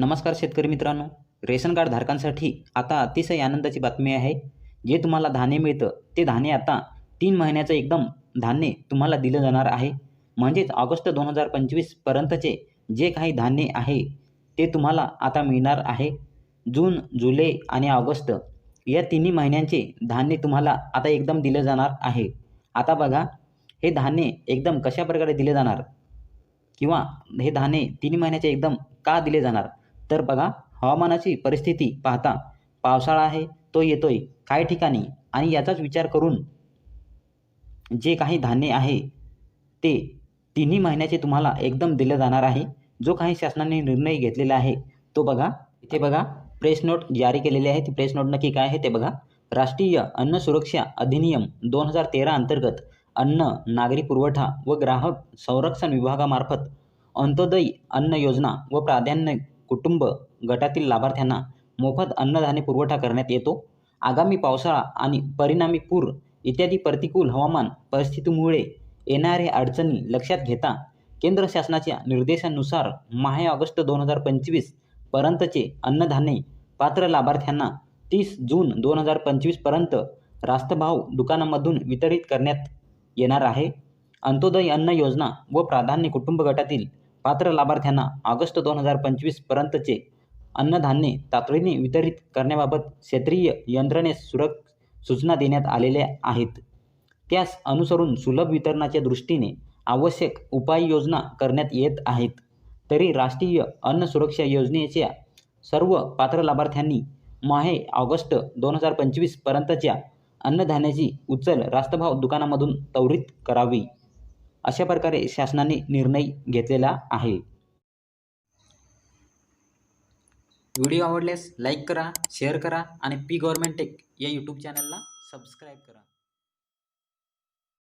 नमस्कार शेतकरी मित्रांनो. रेशन कार्ड धारकांसाठी आता अतिशय आनंदाची बातमी आहे. जे तुम्हाला धान्य मिळतं ते धान्य आता तीन महिन्याचं एकदम धान्य तुम्हाला दिलं जाणार आहे. म्हणजेच ऑगस्ट दोन हजार पंचवीसपर्यंतचे जे काही धान्य आहे ते तुम्हाला आता मिळणार आहे. जून जुलै आणि ऑगस्ट या तिन्ही महिन्यांचे धान्य तुम्हाला आता एकदम दिलं जाणार आहे. आता बघा हे धान्य एकदम कशा प्रकारे दिले जाणार? किंवा हे धान्य तीन महिन्याचे एकदम का दिले जाणार? तर बघा हवामानाची परिस्थिती पाहता. पावसाळा आहे तो येतोय. काही ठिकाणी आणि याचाच विचार करून जे काही धान्य आहे ते तिन्ही महिन्याचे तुम्हाला एकदम दिलं जाणार आहे. जो काही शासनाने निर्णय घेतलेला आहे तो बघा. इथे बघा प्रेस नोट जारी केलेली आहे ती प्रेस नोट नक्की काय आहे ते बघा. राष्ट्रीय अन्न सुरक्षा अधिनियम दोन हजार तेरा अंतर्गत अन्न नागरी पुरवठा व ग्राहक संरक्षण विभागामार्फत अंत्योदय अन्न योजना व प्राधान्य कुटुंब गटातील लाभार्थ्यांना मोफत अन्नधान्य पुरवठा करण्यात येतो. आगामी पावसाळा आणि परिणामी पूर इत्यादी प्रतिकूल हवामान परिस्थितीमुळे येणाऱ्या अडचणी लक्षात घेता केंद्र शासनाच्या निर्देशानुसार माहे ऑगस्ट दोन हजार पंचवीस पर्यंतचे अन्नधान्य पात्र लाभार्थ्यांना तीस जून दोन हजार पंचवीसपर्यंत रास्तभाव दुकानामधून वितरित करण्यात येणार आहे. अंत्योदय अन्न योजना व प्राधान्य कुटुंब गटातील पात्र लाभार्थ्यांना ऑगस्ट दोन हजार पंचवीसपर्यंतचे अन्नधान्य तातडीने वितरित करण्याबाबत क्षेत्रीय यंत्रणेस सुरक सूचना देण्यात आलेल्या आहेत. त्यास अनुसरून सुलभ वितरणाच्या दृष्टीने आवश्यक उपाययोजना करण्यात येत आहेत. तरी राष्ट्रीय अन्न सुरक्षा योजनेच्या सर्व पात्र लाभार्थ्यांनी माहे ऑगस्ट दोन हजार पंचवीसपर्यंतच्या अन्नधान्याची उचल रास्तभाव दुकानामधून त्वरित करावी. अशा प्रकारे शासनाने निर्णय घेतलेला आहे. व्हिडिओ आवडल्यास लाईक करा शेअर करा आणि पी गव्हर्मेंट टेक या यूट्यूब चॅनलला सबस्क्राईब करा.